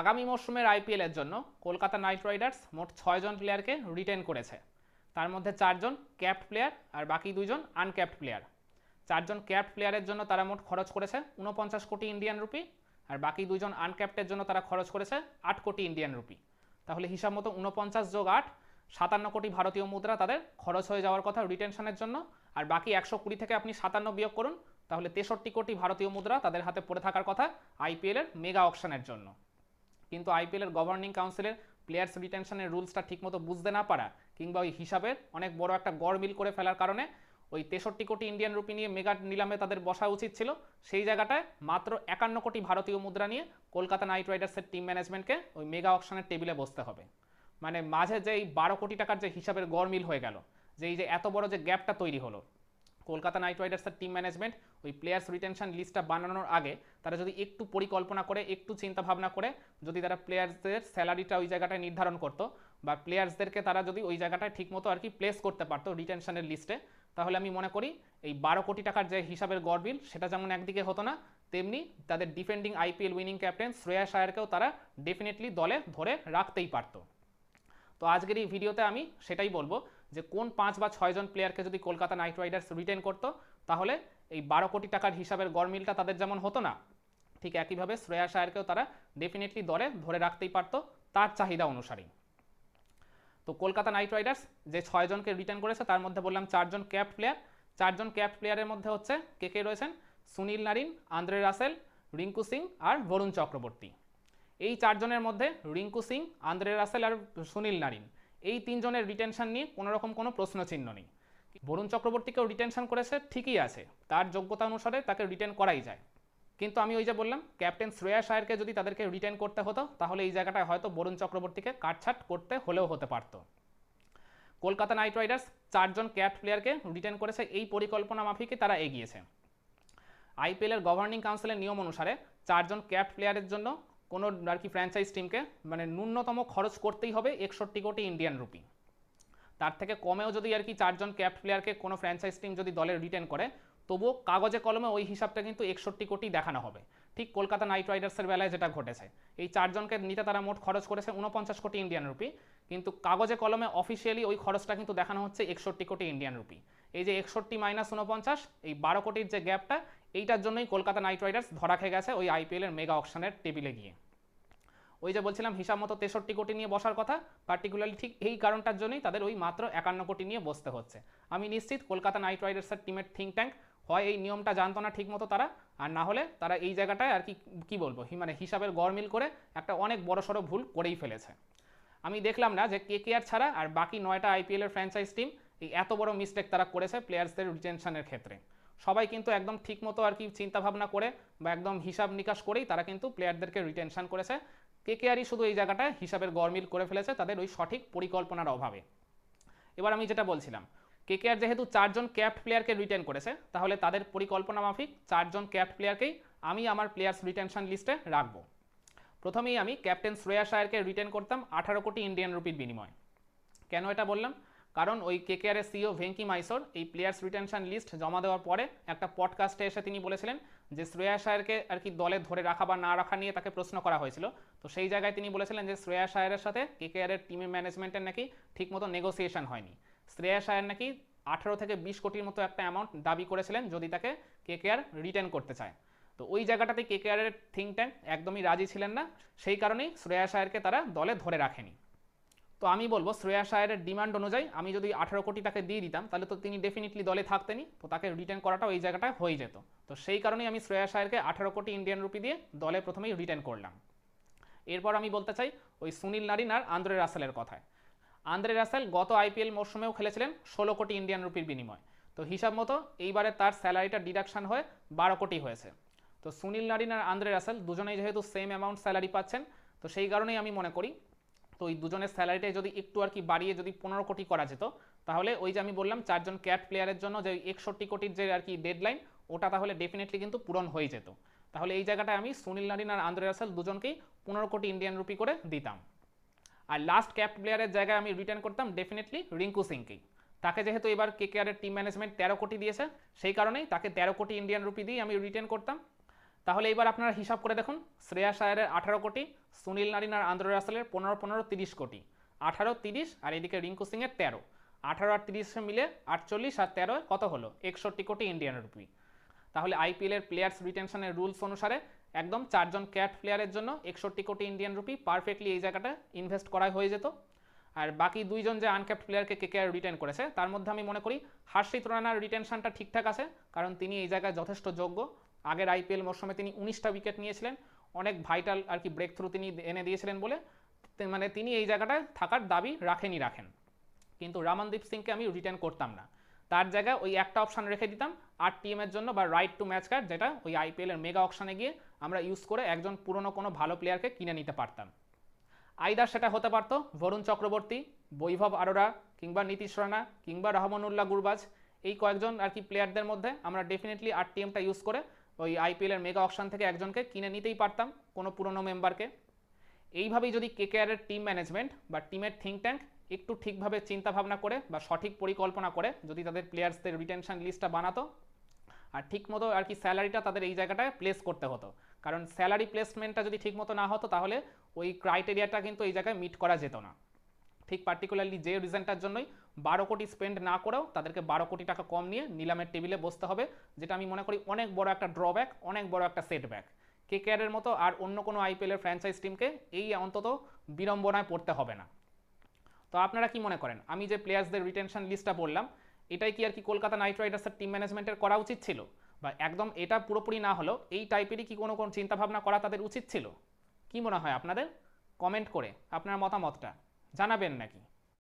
আগামী মরশুমের আইপিএলের জন্য কলকাতা নাইট রাইডার্স মোট ছয়জন প্লেয়ারকে রিটেন করেছে। তার মধ্যে চারজন ক্যাপ্ট প্লেয়ার আর বাকি দুইজন আনক্যাপ্ট প্লেয়ার। চারজন ক্যাপ্ট প্লেয়ারের জন্য তারা মোট খরচ করেছে উনপঞ্চাশ কোটি ইন্ডিয়ান রুপি আর বাকি দুইজন আনক্যাপ্টের জন্য তারা খরচ করেছে আট কোটি ইন্ডিয়ান রুপি। তাহলে হিসাব মতো উনপঞ্চাশ যোগ আট, সাতান্ন কোটি ভারতীয় মুদ্রা তাদের খরচ হয়ে যাওয়ার কথা রিটেনশনের জন্য আর বাকি একশো কুড়ি থেকে আপনি সাতান্ন বিয়োগ করুন, তাহলে তেষট্টি কোটি ভারতীয় মুদ্রা তাদের হাতে পড়ে থাকার কথা আইপিএলের মেগা অকশনের জন্য। কিন্তু আইপিএলের গভর্নিং কাউন্সিলের প্লেয়ার্স রিটেনশনের রুলসটা ঠিকমতো বুঝতে না পারা কিংবা ওই হিসাবের অনেক বড় একটা গড়মিল করে ফেলার কারণে ওই তেষট্টি কোটি ইন্ডিয়ান রুপি নিয়ে মেগা নিলামে তাদের বসা উচিত ছিল। সেই জায়গাটায় মাত্র একান্ন কোটি ভারতীয় মুদ্রা নিয়ে কলকাতা নাইট রাইডার্সের টিম ম্যানেজমেন্টকে ওই মেগা অকশনের টেবিলে বসতে হবে। মানে মাঝে যে এই বারো কোটি টাকার যে হিসাবের গড়মিল হয়ে গেল যে এই যে এত বড় যে গ্যাপটা তৈরি হলো কলকাতা নাইট রাইডার্সের টিম ম্যানেজমেন্ট ওই প্লেয়ার্স রিটেনশন লিস্টটা বানানোর আগে তারা যদি একটু পরিকল্পনা করে, একটু চিন্তা ভাবনা করে, যদি তারা প্লেয়ার্সদের স্যালারিটা ওই জায়গাটায় নির্ধারণ করতো বা প্লেয়ার্সদেরকে তারা যদি ওই জায়গাটায় ঠিকমতো আর কি প্লেস করতে পারতো রিটেনশনের লিস্টে তাহলে আমি মনে করি এই বারো কোটি টাকার যে হিসাবের গড়বিল, সেটা যেমন একদিকে হতো না, তেমনি তাদের defending IPL winning captain Shreya শায়ারকেও তারা ডেফিনেটলি দলে ধরে রাখতেই পারতো। তো আজকের এই ভিডিওতে আমি সেটাই বলব। যে কোন পাঁচ বা ছয়জন প্লেয়ারকে যদি কলকাতা নাইট রাইডার্স রিটেন করতো, তাহলে এই বারো কোটি টাকার হিসাবের গড়মিলটা তাদের যেমন হতো না, ঠিক একইভাবে শ্রেয়া শায়ারকেও তারা ডেফিনেটলি দলে ধরে রাখতেই পারতো তার চাহিদা অনুসারেই। তো কলকাতা নাইট রাইডার্স যে ছয়জনকে রিটার্ন করেছে, তার মধ্যে বললাম চারজন ক্যাপ্ট প্লেয়ার চারজন ক্যাপ্ট প্লেয়ারের মধ্যে হচ্ছে কে কে রয়েছেন? সুনীল নারিন, আন্দ্রে রাসেল, রিঙ্কু সিং আর বরুণ চক্রবর্তী। এই চারজনের মধ্যে রিঙ্কু সিং, আন্দ্রে রাসেল আর সুনীল নারিন। এই তিনজনের রিটেনশন নিয়ে কোনো রকম কোনো প্রশ্ন চিহ্ন নেই। বরুণ চক্রবর্তীকেও রিটেনশন করেছে, ঠিকই আছে। তার যোগ্যতা অনুসারে তাকে রিটেন করাই যায়। কিন্তু আমি ওই যে বললাম ক্যাপ্টেন শ্রেয়া শায়ারকে যদি তাদেরকে রিটেন করতে হতো, তাহলে এই জায়গাটায় হয়তো বরুণ চক্রবর্তীকে কাটছাট করতে হলেও হতে পারত। কলকাতা নাইট রাইডার্স চারজন ক্যাপ্ট প্লেয়ারকে রিটেন করেছে, এই পরিকল্পনা মাফিকে তারা এগিয়েছে। আইপিএলের গভর্নিং কাউন্সিলের নিয়ম অনুসারে চারজন ক্যাপ্ট প্লেয়ারের জন্য কোনো আর কি ফ্র্যাঞ্চাইজ টিমকে মানে ন্যূনতম খরচ করতেই হবে একষট্টি কোটি ইন্ডিয়ান রুপি তার থেকে কমেও যদি আর কি চারজন ক্যাপ্ট প্লেয়ারকে কোনো ফ্র্যাঞ্চাইজ টিম যদি দলে রিটেন করে, তবুও কাগজে কলমে ওই হিসাবটা কিন্তু একষট্টি কোটি দেখানো হবে। ঠিক কলকাতা নাইট রাইডার্সের বেলায় যেটা ঘটেছে, এই চারজনকে নিতে তারা মোট খরচ করেছে উনপঞ্চাশ কোটি ইন্ডিয়ান রুপি কিন্তু কাগজে কলমে অফিসিয়ালি ওই খরচটা কিন্তু দেখানো হচ্ছে একষট্টি কোটি ইন্ডিয়ান রুপি এই যে একষট্টি মাইনাস উনপঞ্চাশ এই বারো কোটির যে গ্যাপটা এইটার জন্যই কলকাতা নাইট রাইডার্স ধরা খেয়ে গেছে ওই আইপিএলের মেগা অকশনের টেবিলে গিয়ে। ওই যে বলছিলাম, হিসাব মতো তেষট্টি কোটি নিয়ে বসার কথা পার্টিকুলারলি ঠিক এই কারণটার জন্যই তাদের ওই মাত্র একান্ন কোটি নিয়ে বসতে হচ্ছে। আমি নিশ্চিত কলকাতা নাইট রাইডার্সের টিমের থিঙ্ক ট্যাঙ্ক হয় এই নিয়মটা জানতো না ঠিকমতো তারা, আর না হলে তারা এই জায়গাটায় আর কি কি বলব মানে হিসাবের গড়মিল করে একটা অনেক বড়সড় ভুল করেই ফেলেছে। আমি দেখলাম না যে কে কে আর ছাড়া আর বাকি নয়টা আইপিএলের ফ্র্যাঞ্চাইজ টিম এই এত বড় মিস্টেক তারা করেছে প্লেয়ার্সদের রিটেনশনের ক্ষেত্রে। সবাই কিন্তু একদম ঠিকমতো আর কি চিন্তাভাবনা করে বা একদম হিসাব নিকাশ করেই তারা কিন্তু প্লেয়ারদেরকে রিটেনশন করেছে। কে কে আরই শুধু এই জায়গাটায় হিসাবের গড়মিল করে ফেলেছে তাদের ওই সঠিক পরিকল্পনার অভাবে। এবার আমি যেটা বলছিলাম কেকেআর যেহেতু চারজন ক্যাপ্ট প্লেয়ারকে রিটেন করেছে, তাহলে তাদের পরিকল্পনা মাফিক চারজন ক্যাপ্ট প্লেয়ারকেই আমি আমার প্লেয়ার্স রিটেনশন লিস্টে রাখব। প্রথমেই আমি ক্যাপ্টেন শ্রেয়া শায়ারকে রিটেন করতাম আঠারো কোটি ইন্ডিয়ান রুপির বিনিময়। কেন এটা বললাম? কারণ ওই কেকেআরের সিও ভেঙ্কি মাইসোর এই প্লেয়ার্স রিটেনশন লিস্ট জমা দেওয়ার পরে একটা পডকাস্টে এসে তিনি বলেছিলেন যে শ্রেয়া শায়ারকে আর কি দলে ধরে রাখা বা না রাখা নিয়ে তাকে প্রশ্ন করা হয়েছিল। তো সেই জায়গায় তিনি বলেছিলেন যে শ্রেয়া শায়ারের সাথে কে কেকেআরের টিমের ম্যানেজমেন্টের নাকি ঠিকমতো নেগোসিয়েশন হয়নি। শ্রেয়া শায়ার নাকি আঠারো থেকে বিশ কোটির মতো একটা অ্যামাউন্ট দাবি করেছিলেন যদি তাকে কে কেকেআর রিটার্ন করতে চায়। তো ওই জায়গাটাতে কে কেকেআরের থিঙ্ক ট্যাঙ্ক একদমই রাজি ছিলেন না। সেই কারণেই শ্রেয়া শায়ারকে তারা দলে ধরে রাখেনি। তো আমি বলব শ্রেয়া শায়ারের ডিমান্ড অনুযায়ী আমি যদি আঠারো কোটি তাকে দিয়ে দিতাম, তাহলে তো তিনি ডেফিনেটলি দলে থাকতেনই। তো তাকে রিটার্ন করাটা ওই জায়গাটায় হয়ে যেত। তো সেই কারণেই আমি শ্রেয়া শায়ারকে আঠারো কোটি ইন্ডিয়ান রুপি দিয়ে দলে প্রথমেই রিটার্ন করলাম। এরপর আমি বলতে চাই ওই সুনীল নারিন আর আন্দ্রে রাসেলের কথায়। আন্দ্রে রাসেল গত আইপিএল মরশুমেও খেলেছিলেন ষোলো কোটি ইন্ডিয়ান রুপির বিনিময়। তো হিসাব মতো এইবারে তার স্যালারিটা ডিডাকশন হয়ে বারো কোটি হয়েছে। তো সুনীল নারিন আর আন্দ্রে রাসেল দুজনেই যেহেতু সেম অ্যামাউন্ট স্যালারি পাচ্ছেন, তো সেই কারণেই আমি মনে করি তো ওই দুজনের স্যালারিটাই যদি একটু আর কি বাড়িয়ে যদি পনেরো কোটি করা যেত, তাহলে ওই যে আমি বললাম চারজন ক্যাট প্লেয়ারের জন্য যে একষট্টি কোটির যে আর কি ডেডলাইন ওটা তাহলে ডেফিনেটলি কিন্তু পূরণ হয়ে যেত। তাহলে এই জায়গাটায় আমি সুনীল নারিন আর আন্দ্রে রাসেল দুজনকেই পনেরো কোটি ইন্ডিয়ান রুপি করে দিতাম। আর লাস্ট ক্যাপ প্লেয়ারের জায়গায় আমি রিটার্ন করতাম ডেফিনেটলি রিঙ্কু সিংকেই। তাকে যেহেতু এবার কেকেআরের টিম ম্যানেজমেন্ট তেরো কোটি দিয়েছে, সেই কারণেই তাকে তেরো কোটি ইন্ডিয়ান রুপি দিয়ে আমি রিটার্ন করতাম। তাহলে এবার আপনারা হিসাব করে দেখুন, শ্রেয়া শায়ারের আঠারো কোটি, সুনীল নারিন আর আন্দ্রে রাসেলের পনেরো পনেরো, তিরিশ কোটি। আঠারো, তিরিশ, আর এদিকে রিঙ্কু সিংয়ের তেরো। আঠারো আর তিরিশে মিলে আটচল্লিশ আর তেরো কত হলো? একষট্টি কোটি ইন্ডিয়ান রুপি তাহলে আইপিএলের প্লেয়ার্স রিটেনশনের রুলস অনুসারে একদম চারজন ক্যাট প্লেয়ারের জন্য একষট্টি কোটি ইন্ডিয়ান রুপি পারফেক্টলি এই জায়গাটা ইনভেস্ট করা হয়ে যেত। আর বাকি দুইজন যে আনক্যাপ্ট প্লেয়ারকে কেকেআর রিটেন করেছে, তার মধ্যে আমি মনে করি হার্ষিত রানার রিটেনশনটা ঠিকঠাক আছে, কারণ তিনি এই জায়গায় যথেষ্ট যোগ্য। আগের আইপিএল মরশুমে তিনি উনিশটা উইকেট নিয়েছিলেন। অনেক ভাইটাল আর কি ব্রেক থ্রু তিনি এনে দিয়েছিলেন বলে। মানে তিনি এই জায়গাটায় থাকার দাবি রাখেনই রাখেন। কিন্তু রামনদীপ সিংকে আমি রিটার্ন করতাম না। তার জায়গায় ওই একটা অপশান রেখে দিতাম আর টিএমের জন্য বা রাইট টু ম্যাচ কার্ড যেটা ওই আইপিএলের মেগা অপশানে গিয়ে আমরা ইউজ করে একজন পুরনো কোনো ভালো প্লেয়ারকে কিনে নিতে পারতাম। আইদার সেটা হতে পারতো বরুণ চক্রবর্তী, বৈভব আরোরা কিংবা নীতিশ রানা কিংবা রহমানুল্লাহ গুরবাজ। এই কয়েকজন আর কি প্লেয়ারদের মধ্যে আমরা ডেফিনেটলি আর টিএমটা ইউজ করে ওই আইপিএলের মেগা অপশান থেকে একজনকে কিনে নিতেই পারতাম কোনো পুরনো মেম্বারকে এইভাবেই যদি কেকেআরের টিম ম্যানেজমেন্ট বা টিমের থিঙ্ক ট্যাঙ্ক একটু ঠিকভাবে চিন্তা ভাবনা করে বা সঠিক পরিকল্পনা করে, যদি তাদের প্লেয়ার্সদের রিটেনশন লিস্টটা বানাতো, আর ঠিকমতো আর কি স্যালারিটা তাদের এই জায়গাটায় প্লেস করতে হতো। কারণ স্যালারি প্লেসমেন্টটা যদি ঠিকমতো না হতো, তাহলে ওই ক্রাইটেরিয়াটা কিন্তু এই জায়গায় মিট করা যেত না। ঠিক পার্টিকুলারলি যে রিজনটার জন্যই বারো কোটি স্পেন্ড না করেও তাদেরকে বারো কোটি টাকা কম নিয়ে নিলামের টেবিলে বসতে হবে, যেটা আমি মনে করি অনেক বড় একটা ড্রব্যাক অনেক বড় একটা সেটব্যাক কেকেআরের মতো আর অন্য কোনো আইপিএলের ফ্র্যাঞ্চাইজ টিমকে এই অন্তত বিড়ম্বনায় পড়তে হবে না। তো আপনারা কি মনে করেন? আমি যে প্লেয়ার্সদের রিটেনশন লিস্টটা বললাম, এটাই কি আর কি কলকাতা নাইট রাইডার্সের টিম ম্যানেজমেন্টের করা উচিত ছিল? বা একদম এটা পুরোপুরি না হলেও এই টাইপেরই কি কোনো কোনো চিন্তাভাবনা করা তাদের উচিত ছিল? কি মনে হয় আপনাদের? কমেন্ট করে আপনার মতামতটা জানাবেন নাকি?